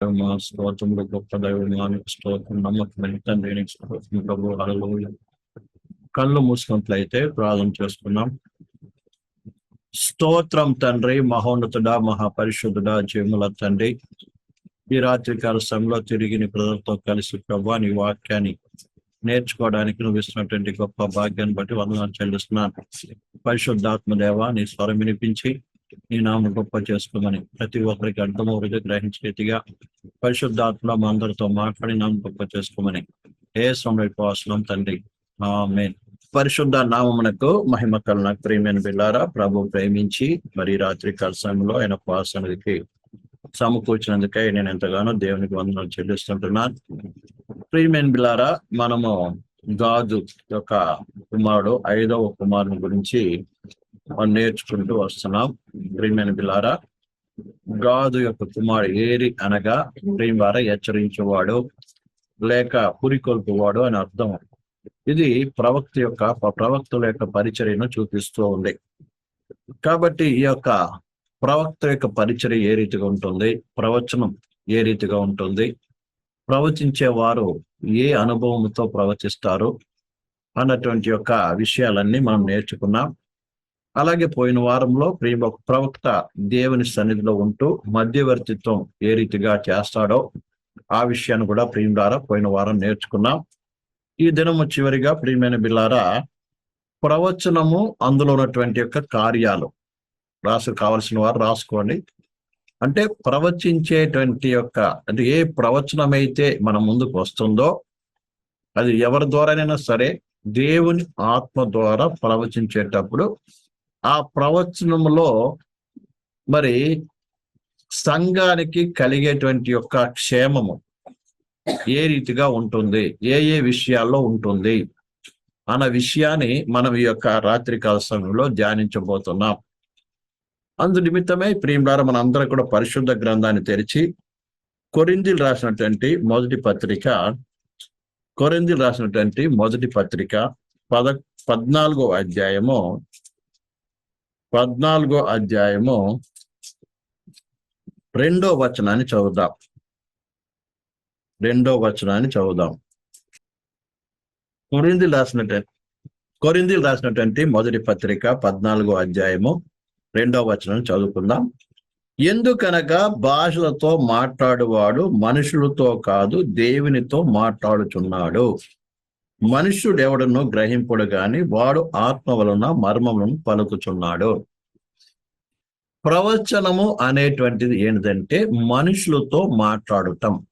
మా స్తోత్రంలో గొప్ప దైవమానికి స్తోత్రం నమ్మకమైన తండ్రి స్తోత్రం ప్రభు అడలు కళ్ళు మూసుకున్నట్లయితే ప్రార్థన చేసుకున్నాం స్తోత్రం తండ్రి మహోన్నతుడా మహాపరిశుద్ధుడా జీవుల తండ్రి. ఈ రాత్రికాల సమయంలో తిరిగి నీ ప్రజలతో కలిసి ప్రభు నీ వాక్యాన్ని నేర్చుకోవడానికి నువ్వు ఇస్తున్నటువంటి గొప్ప భాగ్యాన్ని బట్టి వందనాలు చెల్లిస్తున్నాను. పరిశుద్ధాత్మ దేవ నీ స్వరం వినిపించి నీ నామం గొప్ప చేసుకోమని ప్రతి ఒక్కరికి అర్థమవుగా గ్రహించే పరిశుద్ధాత్మ మా అందరితో మాట్లాడి నామం గొప్ప చేసుకోమని. ఏ సమయం తండ్రి. ఆమేన్. పరిశుద్ధ నామమునకు మహిమ కలన ప్రేమైన బిల్లారా ప్రభు ప్రేమించి మరి రాత్రి కాల సమయంలో ఆయన పాసనకి సమకూర్చినందుకై నేను ఎంతగానో దేవునికి వందనాలు చెల్లిస్తుంటున్నాను. ప్రియమైన బిల్లారా మనము గాజు యొక్క కుమారుడు ఐదవ కుమారుని గురించి మనం నేర్చుకుంటూ వస్తున్నాం. ప్రియమైన బిలారా గాదు యొక్క కుమారుడు ఏరి అనగా ప్రేమ హెచ్చరించేవాడు లేక పురికొల్పువాడు అని అర్థం. ఇది ప్రవక్త యొక్క ప్రవక్తుల యొక్క పరిచర్యను చూపిస్తూ ఉంది. కాబట్టి ఈ యొక్క ప్రవక్త యొక్క పరిచర్య ఏ రీతిగా ఉంటుంది? ప్రవచనం ఏ రీతిగా ఉంటుంది? ప్రవచించే వారు ఏ అనుభవంతో ప్రవచిస్తారు? అన్నటువంటి యొక్క విషయాలన్నీ మనం నేర్చుకున్నాం. అలాగే పోయిన వారంలో ప్రేమ ప్రవక్త దేవుని సన్నిధిలో ఉంటూ మధ్యవర్తిత్వం ఏ రీతిగా చేస్తాడో ఆ విషయాన్ని కూడా ప్రియం ద్వారా పోయిన వారం నేర్చుకున్నాం. ఈ దినము చివరిగా ప్రియమైన బిల్లారా ప్రవచనము అందులో ఉన్నటువంటి యొక్క కార్యాలు రాసు కావలసిన వారు రాసుకోండి. అంటే ప్రవచించేటువంటి యొక్క అంటే ఏ ప్రవచనమైతే మన ముందుకు వస్తుందో అది ఎవరి ద్వారానైనా సరే దేవుని ఆత్మ ద్వారా ప్రవచించేటప్పుడు ఆ ప్రవచనంలో మరి సంఘానికి కలిగేటువంటి యొక్క క్షేమము ఏ రీతిగా ఉంటుంది? ఏ ఏ విషయాల్లో ఉంటుంది? అన్న విషయాన్ని మనం ఈ యొక్క రాత్రికాల సమయంలో ధ్యానించబోతున్నాం. అందు నిమిత్తమే ప్రియుడారు మన అందరం కూడా పరిశుద్ధ గ్రంథాన్ని తెరిచి కొరిందిలు రాసినటువంటి మొదటి పత్రిక కొరిందిలు రాసినటువంటి మొదటి పత్రిక పద పద్నాలుగో అధ్యాయము పద్నాలుగో అధ్యాయము రెండో వచనాన్ని చదువుదాం. రెండో వచనాన్ని చదువుదాం. కొరింది రాసినటువంటి కొరింది రాసినటువంటి మొదటి పత్రిక పద్నాలుగో అధ్యాయము రెండో వచనం చదువుకుందాం. ఎందుకనగా భాషలతో మాట్లాడువాడు మనుషులతో కాదు దేవునితో మాట్లాడుచున్నాడు. మనుష్యుడు ఎవడనో గ్రహింపుడు గాని వాడు ఆత్మ వలన మర్మములను పలుకుచున్నాడు. ప్రవచనము అనేటువంటిది ఏంటంటే మనుషులతో మాట్లాడటం.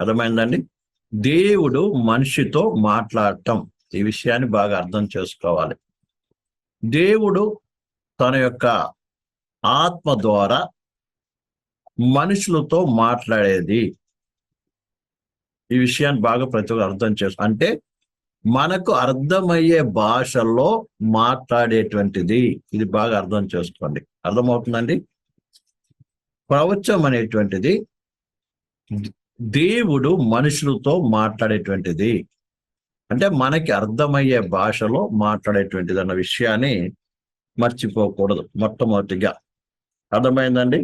అర్థమైందండి? దేవుడు మనిషితో మాట్లాడటం. ఈ విషయాన్ని బాగా అర్థం చేసుకోవాలి. దేవుడు తన యొక్క ఆత్మ ద్వారా మనుషులతో మాట్లాడేది. ఈ విషయాన్ని బాగా ప్రతి ఒక్కరు అర్థం చేసు అంటే మనకు అర్థమయ్యే భాషలో మాట్లాడేటువంటిది. ఇది బాగా అర్థం చేసుకోండి. అర్థమవుతుందండి? ప్రవచం అనేటువంటిది దేవుడు మనుషులతో మాట్లాడేటువంటిది. అంటే మనకి అర్థమయ్యే భాషలో మాట్లాడేటువంటిది అన్న విషయాన్ని మర్చిపోకూడదు మొట్టమొదటిగా. అర్థమైందండి?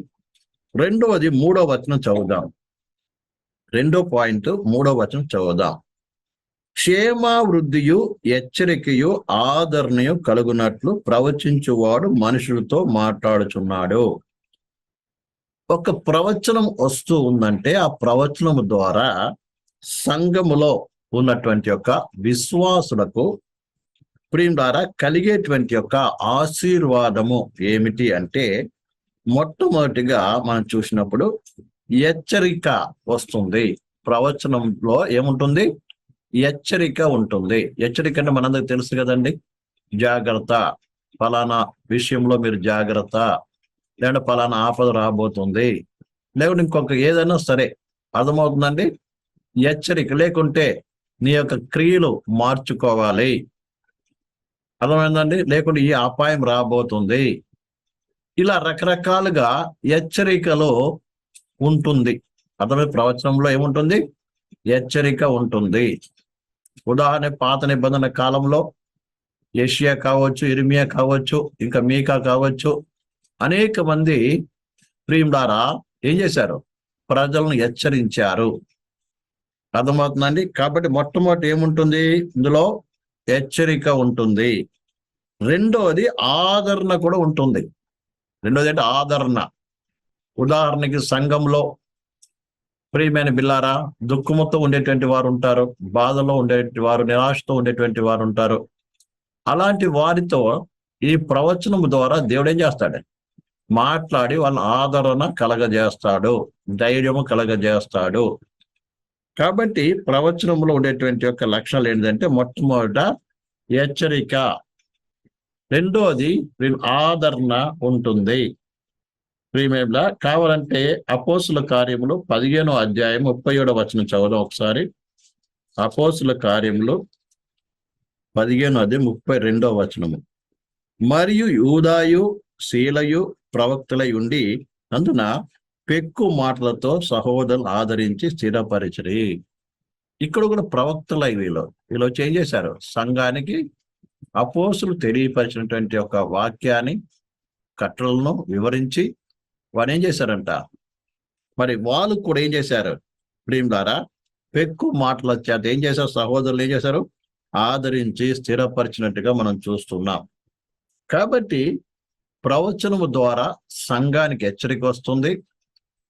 రెండవది మూడో వచనం చదువుదాం. రెండో పాయింట్ మూడో వచనం చదువుదాం. క్షేమావృద్ధియు హెచ్చరికయు ఆదరణయు కలుగునట్లు ప్రవచించువాడు మనుషులతో మాట్లాడుచున్నాడు. ఒక ప్రవచనం వస్తూ ఉందంటే ఆ ప్రవచనం ద్వారా సంఘములో ఉన్నటువంటి యొక్క విశ్వాసులకు ప్రియం ద్వారా కలిగేటువంటి యొక్క ఆశీర్వాదము ఏమిటి అంటే మొట్టమొదటిగా మనం చూసినప్పుడు హెచ్చరిక వస్తుంది. ప్రవచనంలో ఏముంటుంది? హెచ్చరిక ఉంటుంది. హెచ్చరిక అంటే మనందరికి తెలుసు కదండి. జాగ్రత్త. ఫలానా విషయంలో మీరు జాగ్రత్త. లేదంటే ఫలానా ఆపద రాబోతుంది. లేకుంటే ఇంకొక ఏదైనా సరే అర్థమవుతుందండి? హెచ్చరిక. లేకుంటే నీ యొక్క క్రియలు మార్చుకోవాలి. అర్థమైందండి? లేకుంటే ఈ అపాయం రాబోతుంది. ఇలా రకరకాలుగా హెచ్చరికలో ఉంటుంది. అర్థమైన ప్రవచనంలో ఏముంటుంది? హెచ్చరిక ఉంటుంది. ఉదాహరణ పాత నిబంధన కాలంలో ఏషియా కావచ్చు ఇరిమియా కావచ్చు ఇంకా మీకా కావచ్చు. అనేక మంది ప్రియుడారా ఏం చేశారు? ప్రజలను హెచ్చరించారు. అర్థమవుతుందండి? కాబట్టి మొట్టమొదటి ఏముంటుంది? ఇందులో హెచ్చరిక ఉంటుంది. రెండోది ఆదరణ కూడా ఉంటుంది. రెండోది అంటే ఆదరణ. ఉదాహరణకి సంఘంలో ప్రియమైన బిల్లారా దుఃఖముతో ఉండేటువంటి వారు ఉంటారు బాధలో ఉండేటువంటి వారు నిరాశతో ఉండేటువంటి వారు ఉంటారు అలాంటి వారితో ఈ ప్రవచనం ద్వారా దేవుడు ఏం చేస్తాడు? మాట్లాడి వాళ్ళ ఆదరణ కలగజేస్తాడు ధైర్యము కలగజేస్తాడు. కాబట్టి ప్రవచనంలో ఉండేటువంటి యొక్క లక్షణాలు ఏంటంటే మొట్టమొదట హెచ్చరిక. రెండోది ఆదరణ ఉంటుంది. ప్రియమేబ్లా కావాలంటే అపోసుల కార్యములు పదిహేనో అధ్యాయం ముప్పై ఏడో వచనం చదవడం ఒకసారి. అపోసుల కార్యములు పదిహేను అదే ముప్పై రెండో వచనము. మరియు యూదాయు శీలయు ప్రవక్తలై ఉండి అందున పెక్కు మాటలతో సహోదరులు ఆదరించి స్థిరపరిచరి. ఇక్కడ కూడా ప్రవక్తలై వీళ్ళు. వీళ్ళు వచ్చి ఏం చేశారు? సంఘానికి అపోసులు తెలియపరిచినటువంటి ఒక వాక్యాన్ని కట్టలను వివరించి వారు ఏం చేశారంట మరి వాళ్ళు కూడా ఏం చేశారు? ప్రియులారా పెక్కు మాటల చేత ఏం చేశారు? సహోదరులు ఏం చేశారు? ఆదరించి స్థిరపరిచినట్టుగా మనం చూస్తున్నాం. కాబట్టి ప్రవచనము ద్వారా సంఘానికి హెచ్చరిక వస్తుంది.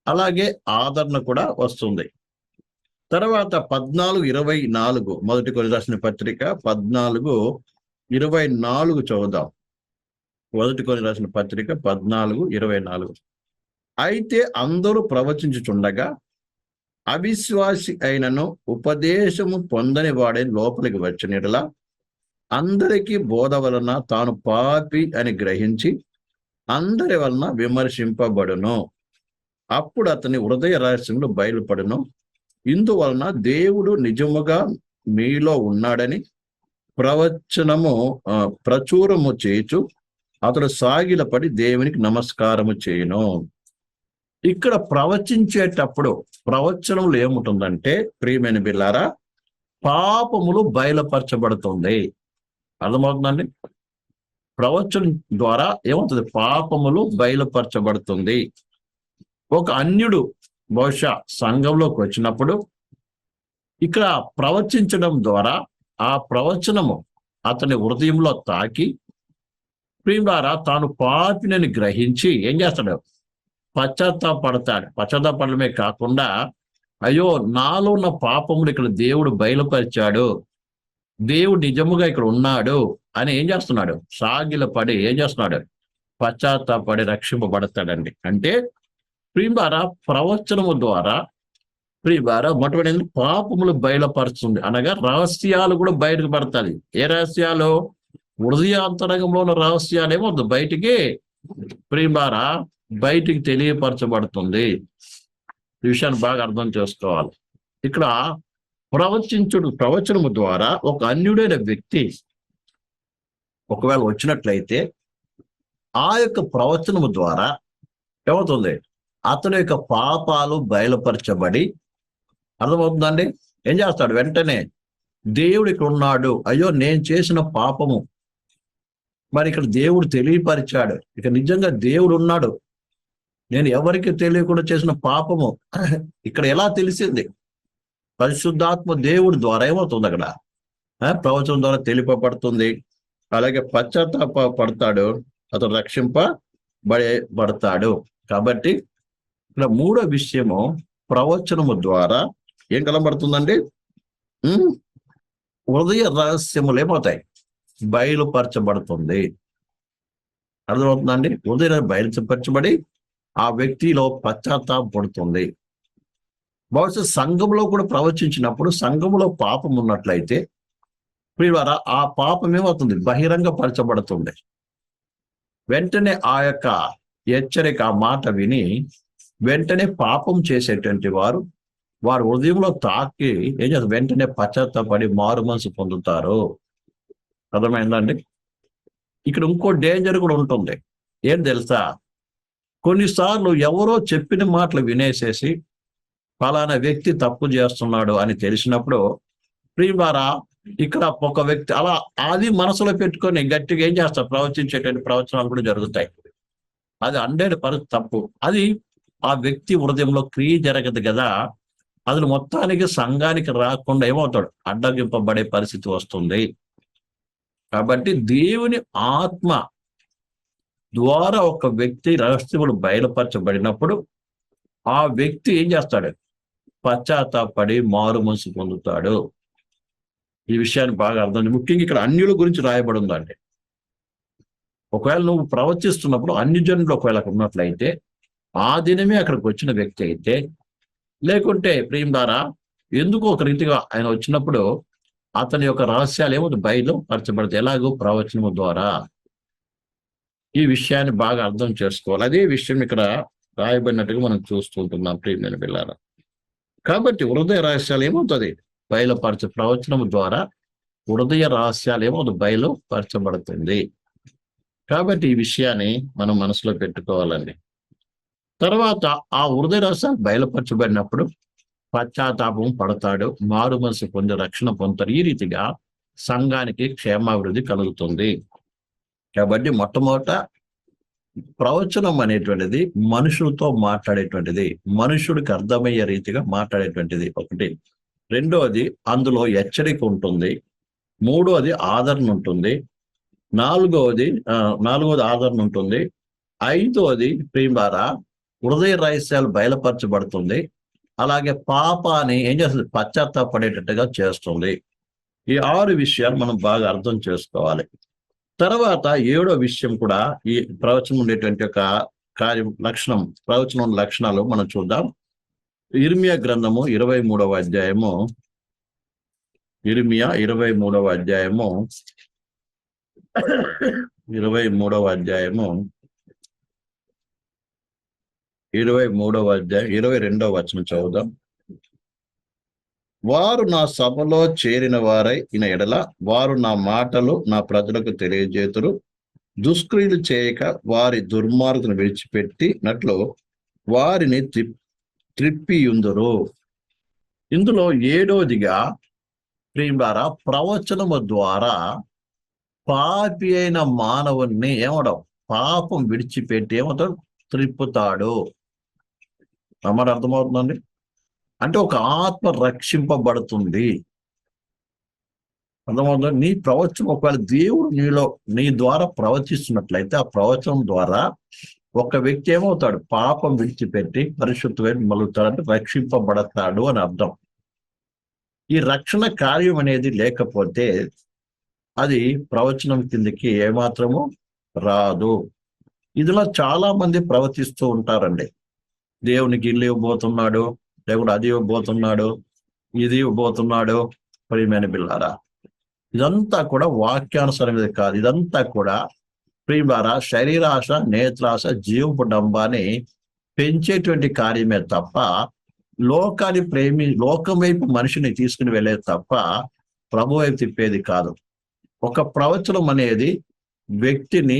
అలాగే ఆదరణ కూడా వస్తుంది. తర్వాత పద్నాలుగు ఇరవై నాలుగు మొదటి కొన్ని రాసిన పత్రిక పద్నాలుగు ఇరవై నాలుగు చదువుదాం. మొదటి కొన్ని రాసిన పత్రిక పద్నాలుగు ఇరవై నాలుగు. అయితే అందరూ ప్రవచించుచుండగా అవిశ్వాసి అయినను ఉపదేశము పొందని వాడే లోపలికి వచ్చినట్లా అందరికీ బోధ వలన తాను పాపి అని గ్రహించి అందరి వలన విమర్శింపబడును. అప్పుడు అతని హృదయ రహస్యంలో బయలుపడును. ఇందువలన దేవుడు నిజముగా మీలో ఉన్నాడని ప్రవచనము ప్రచురము చేయుచు అతడు సాగిలపడి దేవునికి నమస్కారము చేయను. ఇక్కడ ప్రవచించేటప్పుడు ప్రవచనంలో ఏముంటుందంటే ప్రియమైన బిల్లారా పాపములు బయలుపరచబడుతుంది. అర్థమవుతుందండి? ప్రవచనం ద్వారా ఏమవుతుంది? పాపములు బయలుపరచబడుతుంది. ఒక అన్యుడు బహుశా సంఘంలోకి వచ్చినప్పుడు ఇక్కడ ప్రవచించడం ద్వారా ఆ ప్రవచనము అతని హృదయంలో తాకి ప్రియులారా తాను పాపినని గ్రహించి ఏం చేస్తాడు? పశ్చాత్తాపడతాడు. పశ్చాత్తాపడమే కాకుండా అయ్యో నాలో ఉన్న పాపములు ఇక్కడ దేవుడు బయలుపరిచాడు. దేవుడు నిజముగా ఇక్కడ ఉన్నాడు అని ఏం చేస్తున్నాడు? సాగిల పడి ఏం చేస్తున్నాడు? పశ్చాత్తాపడి రక్షింపబడతాడండి. అంటే ప్రియులారా ప్రవచనము ద్వారా ప్రియులారా మొట్టమొదటి పాపములు బయలుపరుస్తుంది. అనగా రహస్యాలు కూడా బయటకు పడతాయి. ఏ రహస్యాలు? హృదయాంతరంగంలో ఉన్న రహస్యాలు ఏమో బయటికి ప్రియులారా బయటికి తెలియపరచబడుతుంది. ఈ విషయాన్ని బాగా అర్థం చేసుకోవాలి. ఇక్కడ ప్రవచించుడు ప్రవచనము ద్వారా ఒక అన్యుడైన వ్యక్తి ఒకవేళ వచ్చినట్లయితే ఆ యొక్క ప్రవచనము ద్వారా ఏమవుతుంది? అతని యొక్క పాపాలు బయలుపరచబడి అర్థమవుతుందండి? ఏం చేస్తాడు? వెంటనే దేవుడు ఇక్కడ ఉన్నాడు. అయ్యో నేను చేసిన పాపము. మరి ఇక్కడ దేవుడు తెలియపరిచాడు. ఇక నిజంగా దేవుడు ఉన్నాడు. నేను ఎవరికి తెలియకుండా చేసిన పాపము ఇక్కడ ఎలా తెలిసింది? పరిశుద్ధాత్మ దేవుడి ద్వారా ఏమవుతుంది అక్కడ? ప్రవచనం ద్వారా తెలిపబడుతుంది. అలాగే పశ్చాత్తాప పడతాడు అతను రక్షింప పడతాడు కాబట్టి ఇక్కడ మూడో విషయము ప్రవచనము ద్వారా ఏం కనబడుతుందండి? హృదయ రహస్యములు ఏమవుతాయి? బయలుపరచబడుతుంది. అర్థమవుతుందండి? హృదయ బయలుపరచబడి ఆ వ్యక్తిలో పశ్చాత్తాపడుతుంది బహుశా సంఘంలో కూడా ప్రవచించినప్పుడు సంఘంలో పాపం ఉన్నట్లయితే ప్రియులారా ఆ పాపం ఏమవుతుంది? బహిరంగ పరచబడుతుంది వెంటనే ఆ యొక్క హెచ్చరిక ఆ మాట విని వెంటనే పాపం చేసేటువంటి వారు వారు హృదయంలో తాకి ఏం చేస్తారు? వెంటనే పశ్చాత్తపడి మారు మనసు పొందుతారు. అర్థమైందండి ఇక్కడ ఇంకో డేంజర్ కూడా ఉంటుంది. ఏం తెలుసా? కొన్నిసార్లు ఎవరో చెప్పిన మాటలు వినేసేసి ఫలానా వ్యక్తి తప్పు చేస్తున్నాడు అని తెలిసినప్పుడు ప్రియమారా ఇక్కడ ఒక వ్యక్తి అలా అది మనసులో పెట్టుకొని గట్టిగా ఏం చేస్తారు? ప్రవచించేటువంటి ప్రవచనాలు కూడా జరుగుతాయి. అది హండ్రెడ్ పర్సెంట్ తప్పు. అది ఆ వ్యక్తి హృదయంలో క్రియ జరగదు కదా అతను మొత్తానికి సంఘానికి రాకుండా ఏమవుతాడు? అడ్డగింపబడే పరిస్థితి వస్తుంది. కాబట్టి దేవుని ఆత్మ ద్వారా ఒక వ్యక్తి రహస్యములు బయలుపరచబడినప్పుడు ఆ వ్యక్తి ఏం చేస్తాడు? పశ్చాత్తాపడి మారు మనసు పొందుతాడు. ఈ విషయాన్ని బాగా అర్థం ముఖ్యంగా ఇక్కడ అన్యుల గురించి రాయబడి ఉందండి. ఒకవేళ నువ్వు ప్రవచిస్తున్నప్పుడు అన్ని జనులు ఒకవేళ ఉన్నట్లయితే ఆ దినమే అక్కడికి వచ్చిన వ్యక్తి అయితే లేకుంటే ప్రేమ ద్వారా ఎందుకు ఒక రీతిగా ఆయన వచ్చినప్పుడు అతని యొక్క రహస్యాలు ఏమో బయలు పరచబడతాయి ఎలాగో ప్రవచనము ద్వారా. ఈ విషయాన్ని బాగా అర్థం చేసుకోవాలి. అదే విషయం ఇక్కడ రాయబడినట్టుగా మనం చూస్తూ ఉంటున్నాం ప్రియమైన పిల్లల కాబట్టి హృదయ రహస్యాలు ఏమవుతుంది బయలుపరచ ప్రవచనం ద్వారా హృదయ రహస్యాలు ఏమో బయలుపరచబడుతుంది. కాబట్టి ఈ విషయాన్ని మనం మనసులో పెట్టుకోవాలండి. తర్వాత ఆ హృదయ రహస్యాలు బయలుపరచబడినప్పుడు పశ్చాత్తాపం పడతాడు మారు మనసు పొంది రక్షణ పొందుతారు ఈ రీతిగా సంఘానికి క్షేమాభివృద్ధి కలుగుతుంది. కాబట్టి మొట్టమొదట ప్రవచనం అనేటువంటిది మనుషులతో మాట్లాడేటువంటిది మనుషుడికి అర్థమయ్యే రీతిగా మాట్లాడేటువంటిది ఒకటి. రెండోది అందులో హెచ్చరిక ఉంటుంది. మూడోది ఆదరణ ఉంటుంది. నాలుగవది నాలుగవది ఆదరణ ఉంటుంది. ఐదవది ప్రియులారా హృదయ రహస్యాలు బయలుపరచబడుతుంది. అలాగే పాపాన్ని ఏం చేస్తుంది? పశ్చాత్తాపడేటట్టుగా చేస్తుంది. ఈ ఆరు విషయాలు మనం బాగా అర్థం చేసుకోవాలి. తర్వాత ఏడో విషయం కూడా ఈ ప్రవచనం ఉండేటువంటి ఒక కార్యం లక్షణం ప్రవచనం లక్షణాలు మనం చూద్దాం. ఇర్మియా గ్రంథము ఇరవై మూడవ అధ్యాయము. ఇర్మియా ఇరవై మూడవ అధ్యాయము. ఇరవై మూడవ అధ్యాయము. ఇరవై మూడవ అధ్యాయం ఇరవై రెండవ వచనం చదువుదాం. వారు నా సభలో చేరిన వారై ఇన ఎడల వారు నా మాటలు నా ప్రజలకు తెలియజేతురు. దుష్క్రియలు చేయక వారి దుర్మార్గను విడిచిపెట్టినట్లు వారిని త్రి- త్రిప్పియుందురు. ఇందులో ఏడోదిగా ప్రియులారా ప్రవచనము ద్వారా పాపి అయిన మానవుణ్ణి ఏమడం పాపం విడిచిపెట్టి ఏమవుతాడు? త్రిప్పుతాడు. అమ్మ అర్థమవుతుందండి? అంటే ఒక ఆత్మ రక్షింపబడుతుంది. అర్థమవుతుంది? నీ ప్రవచనం ఒకవేళ దేవుడు నీలో నీ ద్వారా ప్రవచిస్తున్నట్లయితే ఆ ప్రవచనం ద్వారా ఒక వ్యక్తి ఏమవుతాడు? పాపం విడిచిపెట్టి పరిశుద్ధమైన మలుగుతాడు రక్షింపబడతాడు అని అర్థం. ఈ రక్షణ కార్యం అనేది లేకపోతే అది ప్రవచనం కిందకి ఏమాత్రము రాదు. ఇదిలో చాలా మంది ప్రవర్తిస్తూ ఉంటారండి. దేవునికి ఇల్లు ఇవ్వబోతున్నాడు. లేకుంటే అది ఇవ్వబోతున్నాడు ఇది ఇవ్వబోతున్నాడు. ప్రియమైన బిల్లారా ఇదంతా కూడా వాక్యానుసరమైనది కాదు. ఇదంతా కూడా ప్రియమారా శరీరాశ నేత్రాశ జీవపు డంబాన్ని పెంచేటువంటి కార్యమే తప్ప లోకాన్ని ప్రేమి లోకం వైపు మనిషిని తీసుకుని వెళ్ళేది తప్ప ప్రభు వైపు తిప్పేది కాదు. ఒక ప్రవచనం అనేది వ్యక్తిని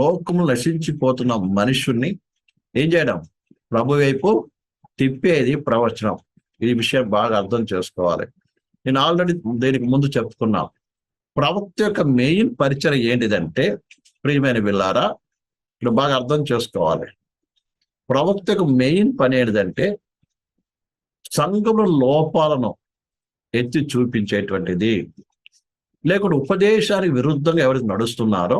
లోకము నశించిపోతున్న మనుషుణ్ణి ఏం చేయడం? ప్రభు వైపు తిప్పేది ప్రవచనం. ఈ విషయం బాగా అర్థం చేసుకోవాలి. నేను ఆల్రెడీ దీనికి ముందు చెప్పుకున్నాను ప్రవక్త యొక్క మెయిన్ పరిచయం ఏంటిదంటే ప్రియమైన విల్లారా ఇక్కడ బాగా అర్థం చేసుకోవాలి. ప్రవక్త యొక్క మెయిన్ పని ఏంటిదంటే సంఘముల లోపాలను ఎత్తి చూపించేటువంటిది. లేకుంటే ఉపదేశానికి విరుద్ధంగా ఎవరైతే నడుస్తున్నారో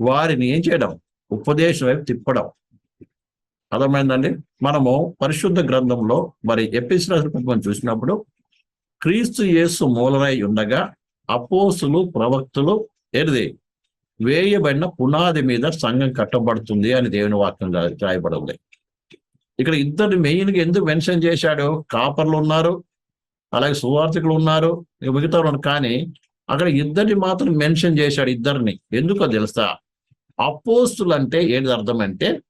వారిని ఏం చేయడం ఉపదేశం వైపు తిప్పడం. అర్థమైందండి? మనము పరిశుద్ధ గ్రంథంలో మరి ఎపిసిల్ మనం చూసినప్పుడు క్రీస్తు యేసు మూలమై ఉండగా అపోసులు ప్రవక్తులు ఏది వేయబడిన పునాది మీద సంఘం కట్టబడుతుంది అని దేవుని వాక్యం రా- ఇక్కడ ఇద్దరు మెయిన్గా ఎందుకు మెన్షన్ చేశాడు? కాపర్లు ఉన్నారు అలాగే సువార్థికులు ఉన్నారు మిగతా కానీ అక్కడ ఇద్దరిని మాత్రం మెన్షన్ చేశాడు ఇద్దరిని. ఎందుకో తెలుసా? అపోస్తులు అంటే ఏంటి అర్థం అంటే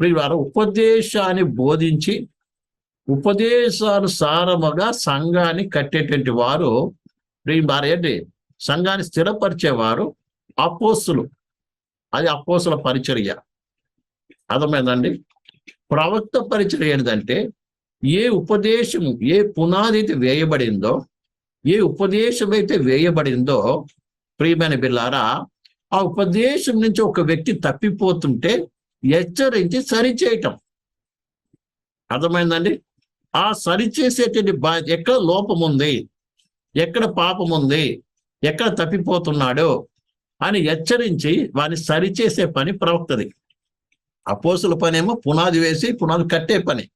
వారు ఉపదేశాన్ని బోధించి ఉపదేశానుసారముగా సంఘాన్ని కట్టేటువంటి వారు వారు ఏంటి? సంఘాన్ని స్థిరపరిచేవారు అపోస్తులు. అది అపోస్తుల పరిచర్య. అర్థమైందండి? ప్రవక్త పరిచర్య ఏంటంటే ఏ ఉపదేశం ఏ పునాది అయితే వేయబడిందో ఏ ఉపదేశం అయితే వేయబడిందో ప్రియమైన బిల్లారా ఆ ఉపదేశం నుంచి ఒక వ్యక్తి తప్పిపోతుంటే హెచ్చరించి సరిచేయటం. అర్థమైందండి? ఆ సరిచేసేటువంటి బా ఎక్కడ లోపం ఉంది ఎక్కడ పాపం ఉంది ఎక్కడ తప్పిపోతున్నాడు? అని హెచ్చరించి వారిని సరిచేసే పని ప్రవక్తది. అపోసుల పని ఏమో పునాది వేసి పునాది కట్టే పని.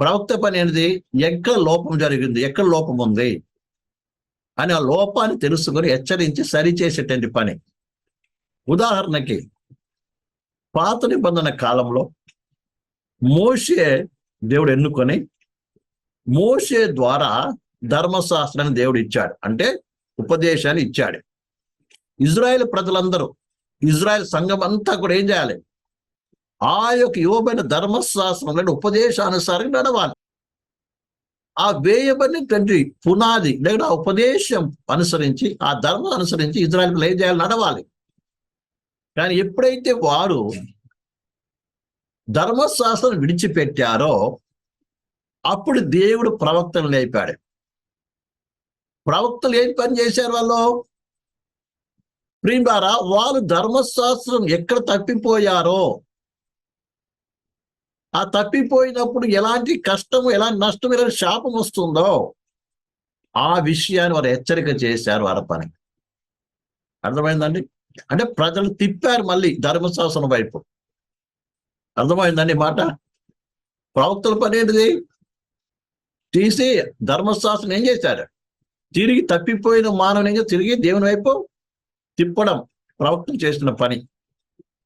ప్రవక్త పని ఏంటిది? ఎక్కడ లోపం జరిగింది? ఎక్కడ లోపం ఉంది అని ఆ లోపాన్ని తెలుసుకొని హెచ్చరించి సరిచేసేటువంటి పని. ఉదాహరణకి పాత నిబంధన కాలంలో మోషే దేవుడు ఎన్నుకొని మోషే ద్వారా ధర్మశాస్త్రాన్ని దేవుడు ఇచ్చాడు. అంటే ఉపదేశాన్ని ఇచ్చాడు. ఇజ్రాయెల్ ప్రజలందరూ ఇజ్రాయెల్ సంఘం అంతా కూడా ఏం చేయాలి? ఆ యొక్క ఇవ్వబడిన ధర్మశాస్త్రం ఉపదేశానుసారంగా నడవాలి. ఆ వేయబడినటువంటి పునాది లేదా ఉపదేశం అనుసరించి ఆ ధర్మం అనుసరించి ఇజ్రాయల్ ఏం చేయాలి? నడవాలి. కానీ ఎప్పుడైతే వారు ధర్మశాస్త్రం విడిచిపెట్టారో అప్పుడు దేవుడు ప్రవక్తలు లేపాడు. ప్రవక్తలు ఏం పని చేశారు వాళ్ళు? ప్రియులారా వాళ్ళు ధర్మశాస్త్రం ఎక్కడ తప్పిపోయారో ఆ తప్పిపోయినప్పుడు ఎలాంటి కష్టము ఎలాంటి నష్టం ఎలాంటి శాపం వస్తుందో ఆ విషయాన్ని వారు హెచ్చరిక చేశారు వారి పని అర్థమైందండి? అంటే ప్రజలు తిప్పారు మళ్ళీ ధర్మశాసన వైపు. అర్థమైందండి మాట? ప్రవక్తల పని ఏంటిది? తీసి ధర్మశాస్త్రం ఏం చేశారు? తిరిగి తప్పిపోయిన మానవుని తిరిగి దేవుని వైపు తిప్పడం ప్రవక్తలు చేసిన పని.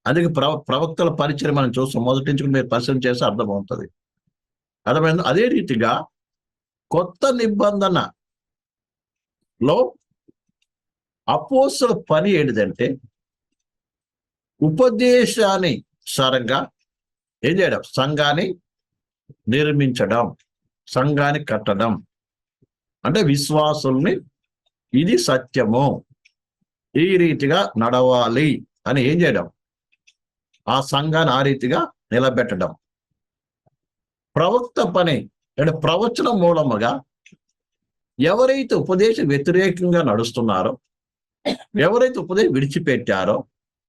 అందుకే ప్రవ ప్రవక్తల పరిచయం మనం చూస్తాం. మొదటి నుంచి మీరు పరిచయం చేస్తే అర్థమవుతుంది. అర్థమైంది? అదే రీతిగా కొత్త నిబంధన లో అపోసల పని ఏంటిదంటే ఉపదేశాన్ని సరంగా ఏం చేయడం? సంఘాన్ని నిర్మించడం సంఘాన్ని కట్టడం. అంటే విశ్వాసుల్ని ఇది సత్యము. ఈ రీతిగా నడవాలి అని ఏం చేయడం? ఆ సంఘాన్ని ఆ రీతిగా నిలబెట్టడం. ప్రవక్త పని అంటే ప్రవచనం మూలముగా ఎవరైతే ఉపదేశం వ్యతిరేకంగా నడుస్తున్నారో ఎవరైతే ఉపదేశం విడిచిపెట్టారో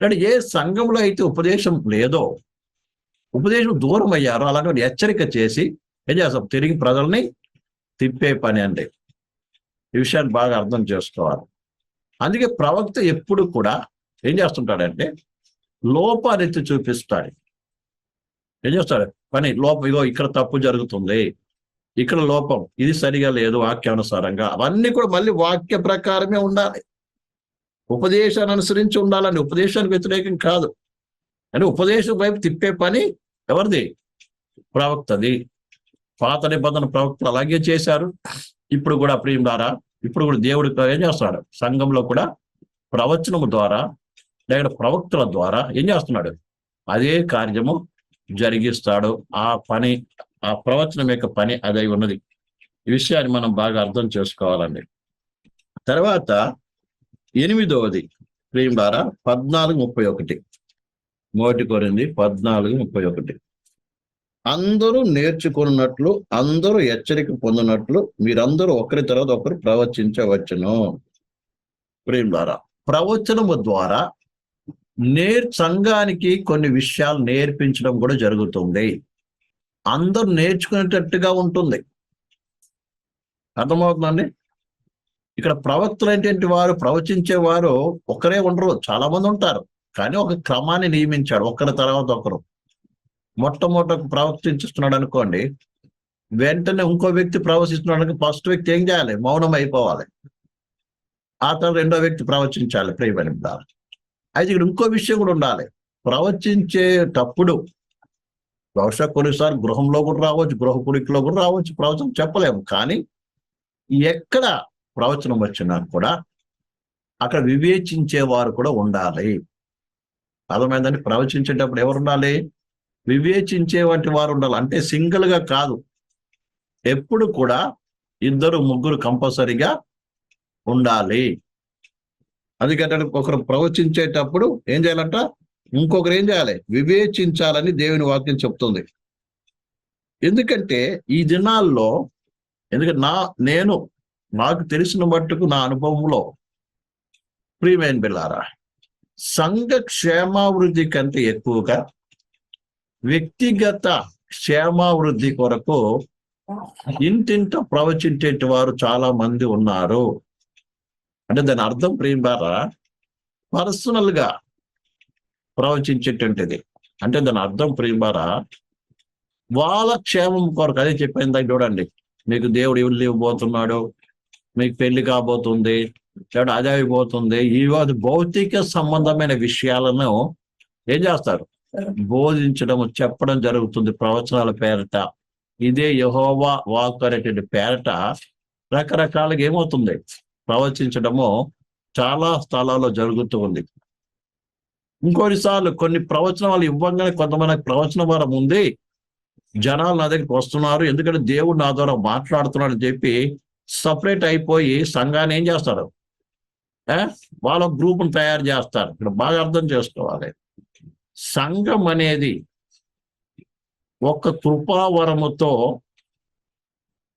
అంటే ఏ సంఘంలో అయితే ఉపదేశం లేదో ఉపదేశం దూరం అయ్యారో అలాంటి హెచ్చరిక చేసి ఏం చేస్తాం తిరిగి ప్రజల్ని తిప్పే పని అండి. ఈ విషయాన్ని బాగా అర్థం చేసుకోవాలి. అందుకే ప్రవక్త ఎప్పుడు కూడా ఏం చేస్తుంటాడంటే లోపాన్ని చూపిస్తాడు. ఏం చేస్తాడు? పని లోపం ఇగో ఇక్కడ తప్పు జరుగుతుంది. ఇక్కడ లోపం ఇది సరిగా లేదు వాక్యానుసారంగా. అవన్నీ కూడా మళ్ళీ వాక్య ప్రకారమే ఉండాలి. ఉపదేశాన్ని అనుసరించి ఉండాలని ఉపదేశానికి వ్యతిరేకం కాదు. అని ఉపదేశం వైపు తిప్పే పని ఎవరిది? ప్రవక్తది. పాత నిబంధన ప్రవక్తలు అలాగే చేశారు. ఇప్పుడు కూడా ప్రియం ద్వారా ఇప్పుడు కూడా దేవుడు ఏం చేస్తున్నాడు? సంఘంలో కూడా ప్రవచనము ద్వారా లేక ప్రవక్తల ద్వారా ఏం చేస్తున్నాడు? అదే కార్యము జరిగిస్తాడు. ఆ పని ఆ ప్రవచనం యొక్క పని అదై ఉన్నది. ఈ విషయాన్ని మనం బాగా అర్థం చేసుకోవాలండి. తర్వాత ఎనిమిదవది. ప్రియం ద్వారా పద్నాలుగు ముప్పై ఒకటి. మొదటి కొరింది పద్నాలుగు ముప్పై ఒకటి. అందరూ నేర్చుకున్నట్లు అందరూ హెచ్చరిక పొందినట్లు మీరందరూ ఒకరి తర్వాత ఒకరు ప్రవచించవచ్చును. ప్రేమ ద్వారా ప్రవచనము ద్వారా నేర్ సంఘానికి కొన్ని విషయాలు నేర్పించడం కూడా జరుగుతుంది. అందరూ నేర్చుకునేటట్టుగా ఉంటుంది. అర్థమవుతుందండి ఇక్కడ ప్రవక్తలు ఏంటంటే వారు ప్రవచించే వారు ఒకరే ఉండరు. చాలా మంది ఉంటారు. కానీ ఒక క్రమాన్ని నియమించాడు. ఒకరి తర్వాత ఒకరు. మొట్టమొదటి ప్రవర్తించుతున్నాడు అనుకోండి వెంటనే ఇంకో వ్యక్తి ప్రవచిస్తున్నాడు ఫస్ట్ వ్యక్తి ఏం చేయాలి? మౌనం అయిపోవాలి ఆ తర్వాత రెండో వ్యక్తి ప్రవచించాలి ప్రియమైన ద్వారా అయితే ఇక్కడ ఇంకో విషయం కూడా ఉండాలి. ప్రవచించేటప్పుడు బహుశా కొన్నిసార్లు గృహంలో కూడా రావచ్చు గృహ కుడికిలో కూడా రావచ్చు ప్రవచనం చెప్పలేము. కానీ ఎక్కడ ప్రవచనం వచ్చినా కూడా అక్కడ వివేచించే వారు కూడా ఉండాలి. అర్థమైందని ప్రవచించేటప్పుడు ఎవరు ఉండాలి? వివేచించే వంటి వారు ఉండాలి. అంటే సింగిల్గా కాదు. ఎప్పుడు కూడా ఇద్దరు ముగ్గురు కంపల్సరీగా ఉండాలి. అందుకంటే ఒకరు ప్రవచించేటప్పుడు ఏం చేయాలంట? ఇంకొకరు ఏం చేయాలి? వివేచించాలని దేవుని వాక్యం చెప్తుంది. ఎందుకంటే ఈ దినాల్లో ఎందుకంటే నా నేను నాకు తెలిసిన మట్టుకు నా అనుభవంలో ప్రియమైన బిల్లారా సంఘ క్షేమాభివృద్ధి కంటే ఎక్కువగా వ్యక్తిగత క్షేమాభివృద్ధి కొరకు ఇంటింట ప్రవచించేటి వారు చాలా మంది ఉన్నారు. అంటే దాని అర్థం ప్రియులారా పర్సనల్గా ప్రవచించేటువంటిది అంటే దాని అర్థం ప్రియులారా వాళ్ళ క్షేమం కొరకు అదే చెప్పింది చూడండి. మీకు దేవుడు ఇల్లు ఇవ్వబోతున్నాడు మీకు పెళ్ళి కాబోతుంది లేదా అది అయిపోతుంది. ఈ భౌతిక సంబంధమైన విషయాలను ఏం చేస్తారు? బోధించడం చెప్పడం జరుగుతుంది ప్రవచనాల పేరట. ఇదే యహోవా వాక్ అనేటువంటి పేరట రకరకాలుగా ఏమవుతుంది? ప్రవచించడము చాలా స్థలాల్లో జరుగుతూ ఉంది. ఇంకొన్నిసార్లు కొన్ని ప్రవచనాలు ఇవ్వగానే కొంతమంది ప్రవచన వరం ఉంది. జనాలు నా దగ్గరికి వస్తున్నారు. ఎందుకంటే దేవుడు నా ద్వారా మాట్లాడుతున్నాడు అని చెప్పి సపరేట్ అయిపోయి సంఘాన్ని ఏం చేస్తారు? వాళ్ళ గ్రూప్ను తయారు చేస్తారు. ఇక్కడ బాగా అర్థం చేసుకోవాలి. సంఘం అనేది ఒక కృపావరముతో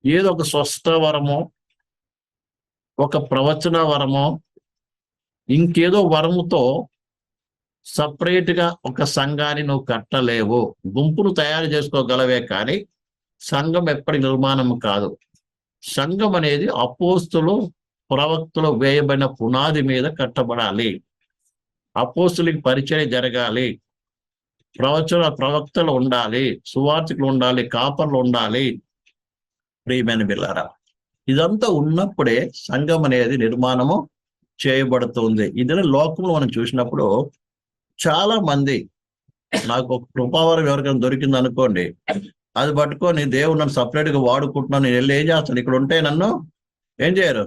ఏదో ఒక స్వస్థ వరము ఒక ప్రవచన వరము ఇంకేదో వరముతో సపరేట్గా ఒక సంఘాన్ని నువ్వు కట్టలేవు. గుంపును తయారు చేసుకోగలవే కానీ సంఘం ఎప్పటి నిర్మాణం కాదు. సంఘం అనేది అపోస్తులు ప్రవక్తలు వేయబడిన పునాది మీద కట్టబడాలి. అపోస్తులకి పరిచయం జరగాలి. ప్రవచన ప్రవక్తలు ఉండాలి. సువార్తికులు ఉండాలి. కాపర్లు ఉండాలి. ప్రియమైన బిల్లారా ఇదంతా ఉన్నప్పుడే సంఘం అనేది నిర్మాణము చేయబడుతుంది. ఇదే లోకంలో మనం చూసినప్పుడు చాలా మంది నాకు ఒక కృపావరం ఎవరికైనా దొరికింది అనుకోండి అది పట్టుకొని దేవుడు నన్ను సపరేట్గా వాడుకుంటున్నాను. నేను వెళ్ళి ఏం చేస్తాను? ఇక్కడ ఉంటే నన్ను ఏం చేయరు?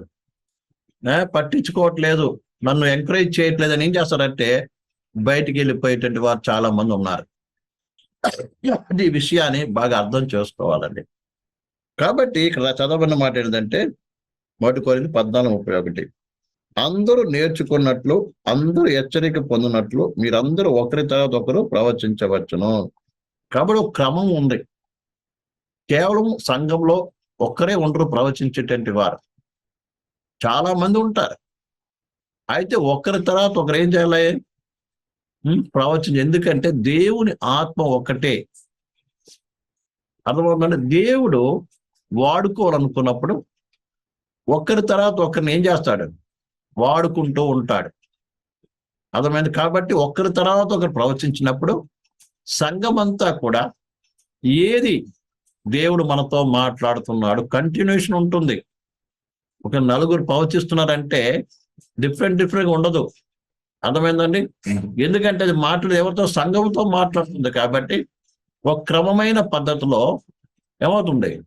పట్టించుకోవట్లేదు. నన్ను ఎంకరేజ్ చేయట్లేదు అని ఏం చేస్తారంటే బయటికి వెళ్ళిపోయేటువంటి వారు చాలా మంది ఉన్నారు. ఈ విషయాన్ని బాగా అర్థం చేసుకోవాలండి. కాబట్టి ఇక్కడ చదవన్న మాట ఏంటంటే మొదటి కోరింది పద్నాలుగు ముప్పై ఒకటి. అందరూ నేర్చుకున్నట్లు అందరూ హెచ్చరిక పొందినట్లు మీరందరూ ఒకరి తర్వాత ఒకరు ప్రవచించవచ్చును. కాబట్టి ఒక క్రమం ఉంది. కేవలం సంఘంలో ఒక్కరే ఉండరు ప్రవచించేటువంటి వారు. చాలా మంది ఉంటారు. అయితే ఒకరి తర్వాత ఒకరు ఏం చేయాలి? ఉమ్, ప్రవచన. ఎందుకంటే దేవుని ఆత్మ ఒక్కటే. అర్థమవుతుందంటే దేవుడు వాడుకోవాలనుకున్నప్పుడు ఒకరి తర్వాత ఒకరిని ఏం చేస్తాడు? వాడుకుంటూ ఉంటాడు. అర్థమైంది? కాబట్టి ఒకరి తర్వాత ఒకరు ప్రవచించినప్పుడు సంఘం అంతా కూడా ఏది దేవుడు మనతో మాట్లాడుతున్నాడు. కంటిన్యూషన్ ఉంటుంది. ఒక నలుగురు ప్రవచిస్తున్నారంటే డిఫరెంట్ డిఫరెంట్ ఉండదు. అర్థమైందండి? ఎందుకంటే అది మాట్లాడు ఎవరితో? సంఘంతో మాట్లాడుతుంది కాబట్టి ఒక క్రమమైన పద్ధతిలో ఏమవుతుంది?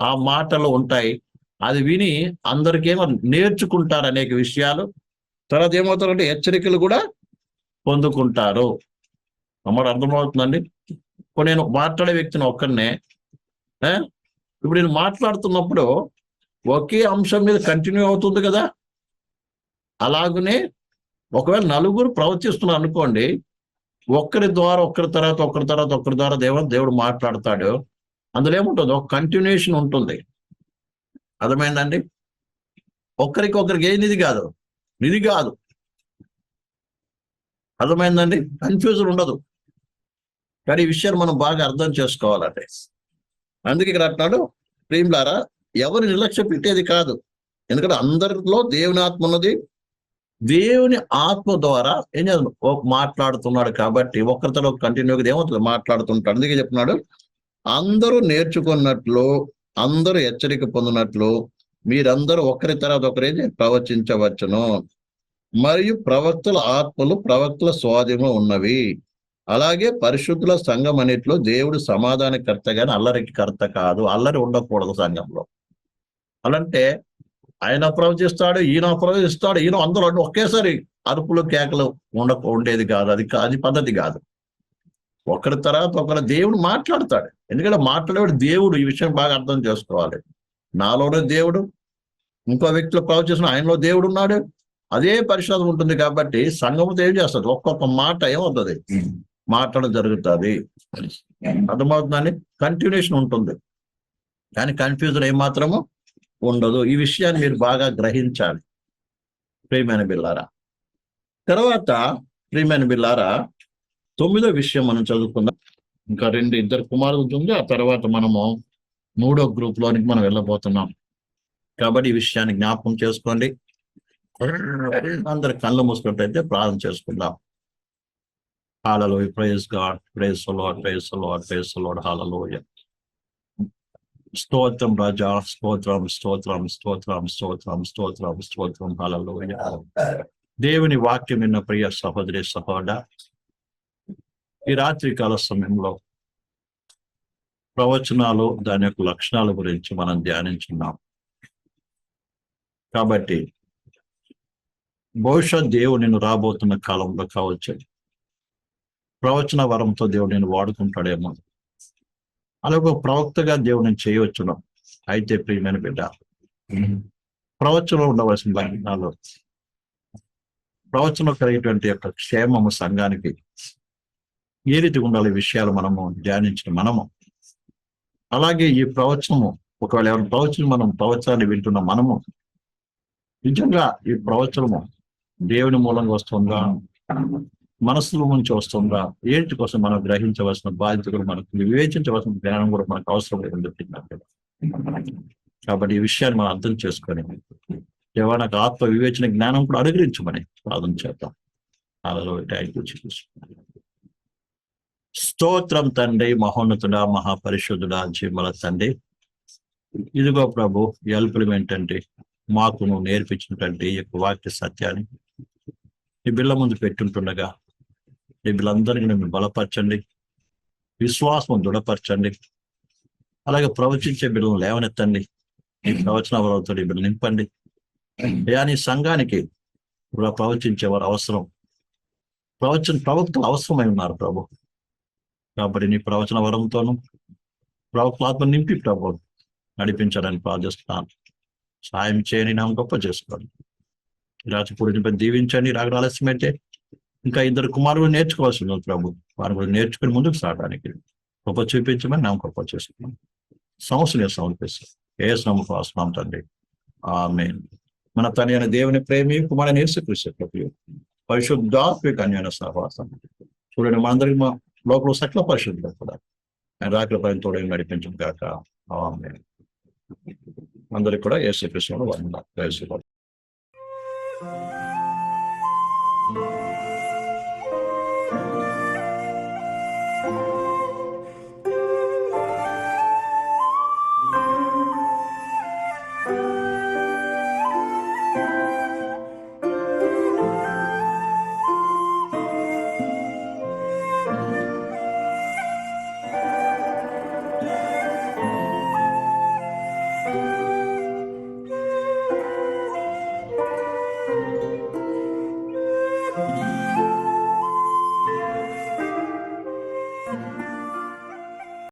ఆ మాటలు ఉంటాయి. అది విని అందరికేమో నేర్చుకుంటారు అనేక విషయాలు. తర్వాత ఏమవుతారంటే హెచ్చరికలు కూడా పొందుకుంటారు. అమ్మడు అర్థమవుతుందండి? ఇప్పుడు నేను మాట్లాడే వ్యక్తిని ఒక్కరినే ఇప్పుడు నేను మాట్లాడుతున్నప్పుడు ఒకే అంశం మీద కంటిన్యూ అవుతుంది కదా? అలాగనే ఒకవేళ నలుగురు ప్రవర్తిస్తున్నారు అనుకోండి ఒక్కరి ద్వారా ఒక్కరి తర్వాత ఒక్కరి తర్వాత ఒక్కరి ద్వారా దేవుడు దేవుడు మాట్లాడతాడు. అందులో ఏముంటుంది? ఒక కంటిన్యూషన్ ఉంటుంది. అర్థమైందండి? ఒక్కరికి ఒకరికి ఏ నిధి కాదు? నిధి కాదు. అర్థమైందండి? కన్ఫ్యూజన్ ఉండదు. కానీ ఈ విషయాన్ని మనం బాగా అర్థం చేసుకోవాలండి అందుకే ఇక్కడ అంటున్నాడు ప్రియులారా ఎవరి నిర్లక్ష్య పెట్టేది కాదు. ఎందుకంటే అందరిలో దేవుని ఆత్మ ఉన్నది. దేవుని ఆత్మ ద్వారా ఏం చేస్తాడు ఒక మాట్లాడుతున్నాడు కాబట్టి ఒకరితో కంటిన్యూగా ఏమవుతుంది? మాట్లాడుతుంటాడు. అందుకే చెప్తున్నాడు అందరూ నేర్చుకున్నట్లు అందరూ హెచ్చరిక పొందినట్లు మీరందరూ ఒకరి తర్వాత ఒకరేది ప్రవచించవచ్చును. మరియు ప్రవక్తల ఆత్మలు ప్రవక్తల స్వాధీనంలో ఉన్నవి. అలాగే పరిశుద్ధుల సంఘం అన్నిట్లో దేవుడు సమాధానకర్త కానీ అల్లరికి కర్త కాదు. అల్లరి ఉండకూడదు సంఘంలో. అలాంటే ఆయన ప్రవచిస్తాడు ఈయన ప్రవచిస్తాడు ఈయన అందరూ ఒకేసారి అరుపులు కేకలు ఉండ ఉండేది కాదు. అది అది పద్ధతి కాదు. ఒకరి తర్వాత ఒకరు దేవుడు మాట్లాడతాడు. ఎందుకంటే మాట్లాడేవాడు దేవుడు. ఈ విషయం బాగా అర్థం చేసుకోవాలి. నాలోనే దేవుడు. ఇంకో వ్యక్తిలో ప్రవచిస్తున్న ఆయనలో దేవుడు ఉన్నాడు. అదే పరిశోధన ఉంటుంది కాబట్టి సంఘంతో ఏం చేస్తుంది ఒక్కొక్క మాట ఏమవుతుంది? మాట్లాడడం జరుగుతుంది. అర్థమవుతుందని కంటిన్యూషన్ ఉంటుంది. కానీ కన్ఫ్యూజన్ ఏమాత్రము ఉండదు. ఈ విషయాన్ని మీరు బాగా గ్రహించాలి. ప్రియమైన బిల్లారా తర్వాత ప్రియమైన బిల్లారా తొమ్మిదో విషయం మనం చదువుకుందాం. ఇంకా రెండు ఇద్దరు కుమారులు ఉంది ఆ తర్వాత మనము మూడో గ్రూప్ లోనికి మనం వెళ్ళబోతున్నాం. కాబట్టి ఈ విషయాన్ని జ్ఞాపకం చేసుకోండి. అందరు కళ్ళు మూసుకున్నట్టయితే ప్రార్థన చేసుకుందాం. Hallelujah praise God praise Lord praise Lord praise Lord hallelujah స్తోత్రం రాజా స్తోత్రం స్తోత్రం స్తోత్రం స్తోత్రం స్తోత్రం స్తోత్రం హాలలోయ దేవుని వాక్యం విన్న ప్రియ సహోదరి సహోద. ఈ రాత్రి కాల సమయంలో ప్రవచనాలు దాని యొక్క లక్షణాల గురించి మనం ధ్యానించున్నాం. కాబట్టి బహుశా దేవుడు నేను రాబోతున్న కాలంలో కావచ్చు. ప్రవచన వరంతో దేవుడు నేను వాడుకుంటాడేమో. అలాగే ప్రవక్తగా దేవుడిని చేయవచ్చును. అయితే ప్రియమైన బిడ్డ ప్రవచనం ఉండవలసిన లక్షణాలు. ప్రవచనం కలిగేటువంటి యొక్క క్షేమము సంఘానికి ఏ రీతి ఉండాలి విషయాలు మనము ధ్యానించిన మనము. అలాగే ఈ ప్రవచనము ఒకవేళ ఎవరి ప్రవచనం మనం ప్రవచనాన్ని వింటున్న మనము నిజంగా ఈ ప్రవచనము దేవుని మూలంగా వస్తుందా? మనసులో నుంచి వస్తుందా ఏంటి కోసం మనం గ్రహించవలసిన బాధ్యత కూడా మనకు వివేచించవలసిన జ్ఞానం కూడా మనకు అవసరం లేదని చెప్తున్నారు కాబట్టి ఈ విషయాన్ని మనం అర్థం చేసుకొని దేవా నాకు ఆత్మ వివేచన జ్ఞానం కూడా అనుగ్రహించమని ప్రార్థన చేద్దాం. అలలో థ్యాంక్ స్తోత్రం తండ్రి మహోన్నతుడా మహాపరిశుద్ధుడా జీవల తండ్రి. ఇదిగో ప్రభు ఎల్పులం ఏంటంటే మాకు నువ్వు నేర్పించినటువంటి ఈ యొక్క వాక్య సత్యాన్ని ఈ బిళ్ళ ముందు పెట్టుంటుండగా ఈ బిళ్ళందరికీ బలపరచండి. విశ్వాసం దృఢపరచండి. అలాగే ప్రవచించే బిడ్డలను లేవనెత్తండి. ఈ ప్రవచన వరంతో బిడ్డలు నింపండి. అయ్యా నీ సంఘానికి ఇప్పుడు ప్రవచించే వారు అవసరం. ప్రవచన ప్రవక్తలు అవసరమై ఉన్నారు ప్రభు. కాబట్టి నీ ప్రవచన వరంతోను ప్రవక్తల ఆత్మ నింపి ప్రభు నడిపించడానికి ప్రార్థిస్తున్నాను. సాయం చేయని నా గొప్ప చేసుకోండి. రాజపూడిని దీవించండి. రాగడాలస్యమైతే ఇంకా ఇద్దరు కుమారులు నేర్చుకోవాల్సి ఉంది ప్రభు. వారు కూడా నేర్చుకుని ముందుకు సాగడానికి. గొప్ప చూపించమని నా గొప్ప చేసుకున్నాం సమస్యలు సమర్పిస్తాం ఏ సమస్య తండ్రి. ఆమె మన తన అయిన దేవుని ప్రేమి కుమారుని యేసుక్రీస్తు ప్రభు పరిశుద్ధాత్మిక అన్యాయ సహవాసం చూడండి మనందరికి మా లోపల సకల పరిశుద్ధులు కూడా. ఆయన రాకల పైన తోడే నడిపించడం కాక ఆమె అందరికి కూడా యేసుక్రీస్తు వందనాలు.